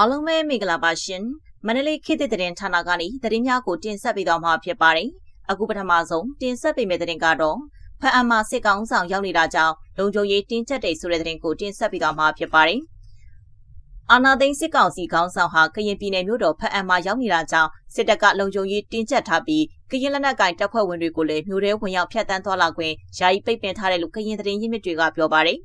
အားလုံးပဲမင်္ဂလာပါရှင်မန္တလေးခေတ်သစ်သတင်းဌာနကနေသတင်းများကိုတင်ဆက်ပေးသွားမှာဖြစ်ပါတယ်အခုပထမဆုံးတင်ဆက်ပေးမယ့်သတင်းကတော့ဖအံမာစစ်ကောင်ဆောင်ရောက်နေတာကြောင့်လုံခြုံရေးတင်းကျပ်တဲ့ဆိုတဲ့သတင်းကိုတင်ဆက်ပေးသွားမှာဖြစ်ပါတယ်အာနာသိန်းစစ်ကောင်စီခေါင်းဆောင်ဟာကရင်ပြည်နယ်မြို့တော်ဖအံမာရောက်နေတာကြောင့်စစ်တပ်ကလုံခြုံရေးတင်းကျပ်ထားပြီးကရင်လက်နက်ကိုင်တပ်ဖွဲ့ဝင်တွေကိုလည်းမြို့ထဲဝင်ရောက်ဖျက်ဆီးသွားလာခွင့်ယာယီပိတ်ပင်ထားတယ်လို့ကရင်သတင်းရင်းမြစ်တွေကပြောပါတယ်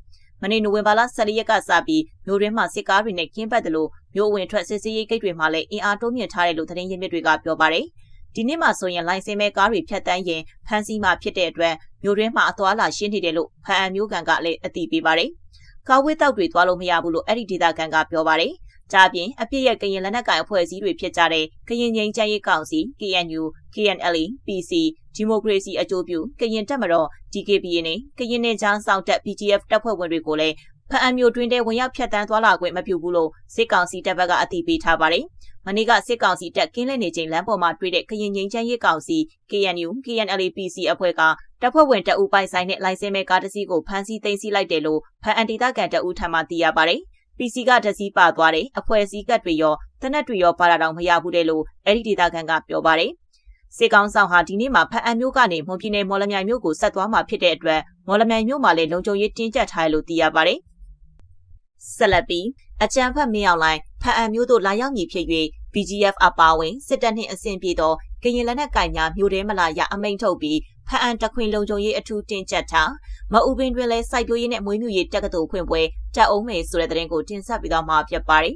မနေ့နိုဝင်ဘာလ14ရက်ကစပြီးမြို့တွင်းမှာစစ်ကားတွေနဲ့ကင်းပတ်တယ်လို့မြို့ဝင်ထွက်စစ်စေးရေးဂိတ်တွေမှာလည်းအင်အားတိုးမြင့်ထားတယ်လို့သတင်းရင်းမြစ်တွေကပြောပါတယ်။ဒီနေ့မှဆိုရင်လိုင်စင်မဲ့ကားတွေဖြတ်တန်းရင်ဖမ်းဆီးမှဖြစ်တဲ့အတွက်မြို့တွင်းမှာအသွာလာရှင်းနေတယ်လို့ဖန်အံမျိုးကန်ကလည်းအသိပေးပါတယ်။ကာဝေးတောက်တွေသွားလို့မရဘူးလို့အဲ့ဒီဒေသခံကပြောပါတယ်။ ကြပြင်အပြစ်ရဲ့ကရင်လက်နက်ကိုင်အဖွဲ့အစည်းတွေဖြစ်ကြတဲ့ကရင်ငိမ့်ချမ်းရေးကောင်စီ KNU KNLA PC ဒီမိုကရေစီအကျိုးပြုကရင်တက်မတော် DKBA နဲ့ကရင်နယ်ချောင်းစောင့်တပ် PGF တပ်ဖွဲ့ဝင်တွေကိုလည်းဖအံမျိုးတွင်တဲ့ဝင်ရောက်ဖြတ်တန်းသွားလာခွင့်မပြုဘူးလို့စစ်ကောင်စီတပ်ဘက်ကအသိပေးထားပါတယ်။မနေ့ကစစ်ကောင်စီတပ်ကင်းလက်နေချိန်လမ်းပေါ်မှာတွေ့တဲ့ကရင်ငိမ့်ချမ်းရေးကောင်စီ KNU KNLAPC အဖွဲ့ကတပ်ဖွဲ့ဝင်တအူပိုင်ဆိုင်တဲ့လိုင်စင်မဲ့ကားတစ်စီးကိုဖမ်းဆီးသိမ်းဆည်းလိုက်တယ်လို့ဖန်အန်တီတာကန်တအူထံမှသိရပါတယ်။ PC ကတစည်းပါသွားတဲ့အဖွဲ့အစည်းကတ်တွေရောတနက်တွေရောပါတာတော့မရဘူးတဲ့လို့အဲ့ဒီဒေတာကန်ကပြောပါတယ်။စေကောင်ဆောင်ဟာဒီနေ့မှာဖအံမျိုးကနေမွန်ပြည်နယ်မော်လမြိုင်မြို့ကိုဆက်သွားမှာဖြစ်တဲ့အတွက်မော်လမြိုင်မြို့မှာလည်းလုံခြုံရေးတင်းကျပ်ထားတယ်လို့သိရပါတယ်။ဆက်လက်ပြီးအကြံဖတ်မင်းအောင်လိုင်းဖအံမျိုးတို့လာရောက်မည်ဖြစ်၍ BGF အပါဝင်စစ်တပ်နှင့်အဆင့်ပြေသောကရင်လက်နက်ကင်များမျိုးတဲမလာရအမိန်ထုတ်ပြီးဖအံတခွင်လုံခြုံရေးအထူးတင်ကျပ်ထားမအူပင်တွင်လည်းစိုက်ပျိုးရေးနဲ့မွေးမြူရေးတက္ကသိုလ်ဖွင့်ပွဲ တက်အောင်မယ်ဆိုတဲ့သတင်းကိုတင်ဆက်ပြီးတော့မှာဖြစ်ပါတယ်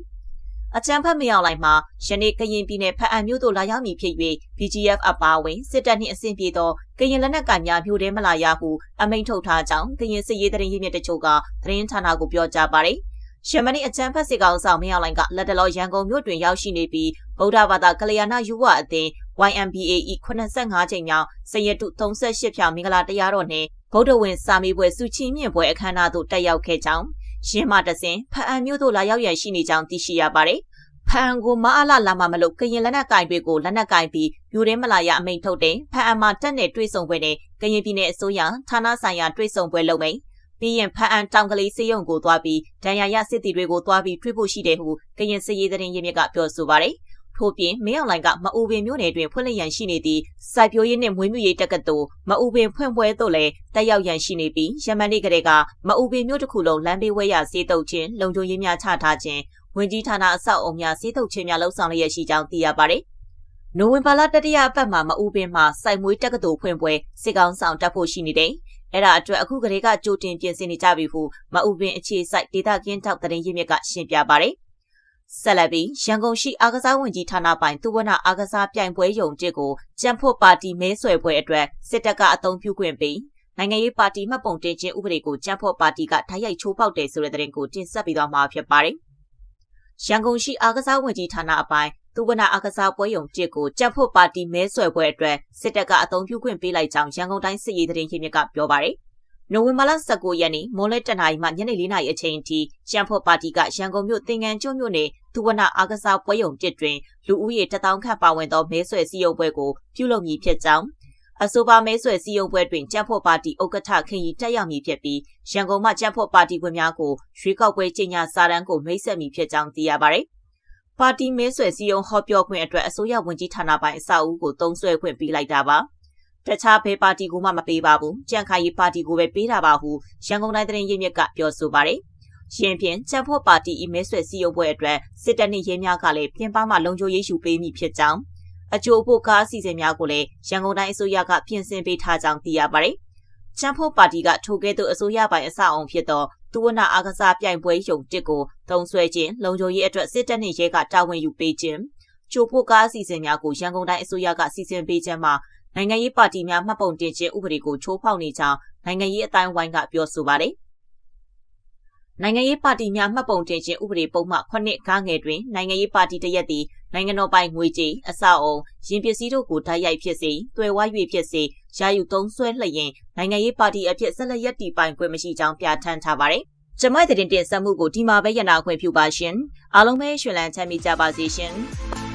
အကြံဖတ်မင်းအောင်လိုင်းမှာယနေ့ကရင်ပြည်နယ်ဖအံမျိုးတို့လာရောက်မည်ဖြစ်၍ BGF အပါဝင်စစ်တပ်နှင့်အဆင့်ပြေသောကရင်လက်နက်ကင်များမျိုးတဲမလာရဟုအမိန်ထုတ်ထားကြောင်းကရင်စစ်ရေးသတင်းရင်းမြစ်တချို့ကသတင်းဌာနကိုပြောကြားပါတယ်။ရှမနီအချမ်းဖက်စစ်ကောင်ဆောင်မင်းအောင်လိုင်ကလက်တလောရန်ကုန်မြို့တွင်ရောက်ရှိနေပြီးဗုဒ္ဓဘာသာကလျာဏယူဝအသင်း YMBAE 85ချိန်မြောက်စရတု38ဖြောင်မင်္ဂလာတရားတော်နှင့်ဗုဒ္ဓဝင်စာမေးပွဲစုချီမြင့်ပွဲအခမ်းအနားသို့တက်ရောက်ခဲ့ကြောင်း ရင်းမတစင်ဖအံမြို့သို့လာရောက်ရန်ရှိနေကြောင်းသိရှိရပါတယ်။ဖအံကိုမအားလာလာမမလို့ကရင်လက်နက်ကင်တွေကိုလက်နက်ကင်ပြီးမြို့ထဲမလာရအမိန်ထုတ်တဲ့ဖအံမှာတက်နေတွေ့ဆုံပွဲနဲ့ကရင်ပြည်နယ်အစိုးရဌာနဆိုင်ရာတွေ့ဆုံပွဲလုပ်မိန်ပြီးရင်ဖအံတောင်ကလေးစေယုံကိုသွားပြီးဒဏ်ရာရစစ်တီတွေကိုသွားပြီးထွေးဖို့ရှိတယ်ဟုကရင်စည်ရေးသတင်းရင်းမြစ်ကပြောဆိုပါတယ်။ ထို့ပြင်မင်းအောင်လိုင်ကမအူပင်မြို့နယ်တွင်ဖွင့်လှစ်ရန်ရှိနေသည့်စိုက်ပျိုးရေးနှင့်မွေးမြူရေးတက္ကသိုလ်မအူပင်ဖွင့်ပွဲသို့လည်းတက်ရောက်ရန်ရှိနေပြီးယမန်နေ့ကလေးကမအူပင်မြို့တစ်ခုလုံးလမ်းဘေးဝဲရစေတုပ်ခြင်းလုံခြုံရေးများချထားခြင်းဝင်ကြီးဌာနအဆောက်အုံများစေတုပ်ခြင်းများလှုပ်ဆောင်လျက်ရှိကြောင်းသိရပါတယ်။နိုဝင်ဘာလတတိယအပတ်မှာမအူပင်မှာစိုက်မွေးတက္ကသိုလ်ဖွင့်ပွဲစစ်ကောင်ဆောင်တက်ဖို့ရှိနေတယ်အဲ့ဒါအတွက်အခုကလေးကကြိုတင်ပြင်ဆင်နေကြပြီဟုမအူပင်အခြေစိုက်ဒေတာကင်းထောက်တရင်ရင်းမြစ်ကရှင်းပြပါတယ်။ ဆက်လက်ပြီးရန်ကုန်ရှိအာကစားဝန်ကြီးဌာနပိုင်သူဝနအာကစားပြိုင်ပွဲယုံတစ်ကိုကြံဖို့ပါတီမဲဆွယ်ပွဲအတွက်စစ်တပ်ကအုံပြုခွင့်ပေးနိုင်ငံရေးပါတီမှတ်ပုံတင်ခြင်းဥပဒေကိုကြံဖို့ပါတီကထိုက်ရိုက်ချိုးဖောက်တယ်ဆိုတဲ့သတင်းကိုတင်ဆက်ပြီးတော့မှာဖြစ်ပါတယ်။ရန်ကုန်ရှိအာကစားဝန်ကြီးဌာနအပိုင်းသူဝနာအကစားပွဲယုံတစ်ကိုကြက်ဖို့ပါတီမဲဆွယ်ပွဲအတွက်စစ်တပ်ကအုံပြုခွင့်ပေးလိုက်ကြောင်းရန်ကုန်တိုင်းစစ်ရေးသတင်းရင်းမြစ်ကပြောပါရယ် နိုဝင်ဘာလ19ရက်နေ့မွန်လဲတနာရီမှညနေ4နာရီအချိန်ထိရှမ်းဖို့ပါတီကရန်ကုန်မြို့သင်္ကန်းကျွန်းမြို့နယ်သူဝနာအားကစားပွဲရုံတစ်တွင်လူဦးရေ1000ခန့်ပါဝင်သောမဲဆွယ်စည်းရုံးပွဲကိုပြုလုပ်မည်ဖြစ်ကြောင်းအဆိုပါမဲဆွယ်စည်းရုံးပွဲတွင်ကြံ့ဖို့ပါတီဥက္ကဋ္ဌခင်ရီတက်ရောက်မည်ဖြစ်ပြီးရန်ကုန်မှကြံ့ဖို့ပါတီဝင်များကိုရွေးကောက်ပွဲကြီးညာစာတမ်းကိုမိတ်ဆက်မည်ဖြစ်ကြောင်းသိရပါဗျ။ပါတီမဲဆွယ်စည်းရုံးဟောပြောခွင့်အတွက်အစိုးရဝန်ကြီးဌာနပိုင်းအစအဦးကိုတုံးဆွဲခွင့်ပေးလိုက်တာပါ။ တခြားဘယ်ပါတီကိုမှမပေးပါဘူးကြံ့ခိုင်ရေးပါတီကိုပဲပေးတာပါဟုရန်ကုန်တိုင်းသတင်းရင်းမြစ်ကပြောဆိုပါတယ်ရှင်ဖြင့်ချမ်ဖို့ပါတီအမဲဆွဲစီယုံပွဲအတွက်စစ်တပ်နှင့်ရဲများကလည်းပြင်ပမှလုံခြုံရေးယူပေးမိဖြစ်ကြောင်းအကျိုးဖို့ကားအစီအစဉ်များကိုလည်းရန်ကုန်တိုင်းအစိုးရကပြင်ဆင်ပေးထားကြောင်းသိရပါတယ်။ချမ်ဖို့ပါတီကထိုကဲ့သို့အစိုးရပိုင်အဆောက်အုံဖြစ်သောသူဝနာအားကစားပြိုင်ပွဲယုံတစ်ကိုတုံဆွဲခြင်းလုံခြုံရေးအတွက်စစ်တပ်နှင့်ရဲကတာဝန်ယူပေးခြင်းချိုဖို့ကားအစီအစဉ်များကိုရန်ကုန်တိုင်းအစိုးရကစီစဉ်ပေးခြင်းမှာ နိုင်ငံရေးပါတီများမှတ်ပုံတင်ခြင်းဥပဒေကိုချိုးဖောက်နေကြောင်းနိုင်ငံရေးအတိုင်းဝိုင်းကပြောဆိုပါတယ်။နိုင်ငံရေးပါတီများမှတ်ပုံတင်ခြင်းဥပဒေပုံမှန်9ခန်းငယ်တွင်နိုင်ငံရေးပါတီတရက်သည်နိုင်ငံတော်ပိုင်ငွေကြေးအဆောက်အုံရင်ပစ္စည်းတို့ကိုဓာတ်ရိုက်ဖြစ်စေတွယ်ဝါ၍ဖြစ်စေယာယူသုံးဆွဲလျင်နိုင်ငံရေးပါတီအဖြစ်ဆက်လက်ရည်တည်ပိုင်ခွင့်မရှိကြောင်းပြဋ္ဌာန်းထားပါတယ်။ကျမတဲ့တင်တင်ဆက်မှုကိုဒီမှာပဲရနာခွင့်ပြုပါရှင်။အားလုံးပဲရှင်လန်းချမ်းမြေ့ကြပါစေရှင်။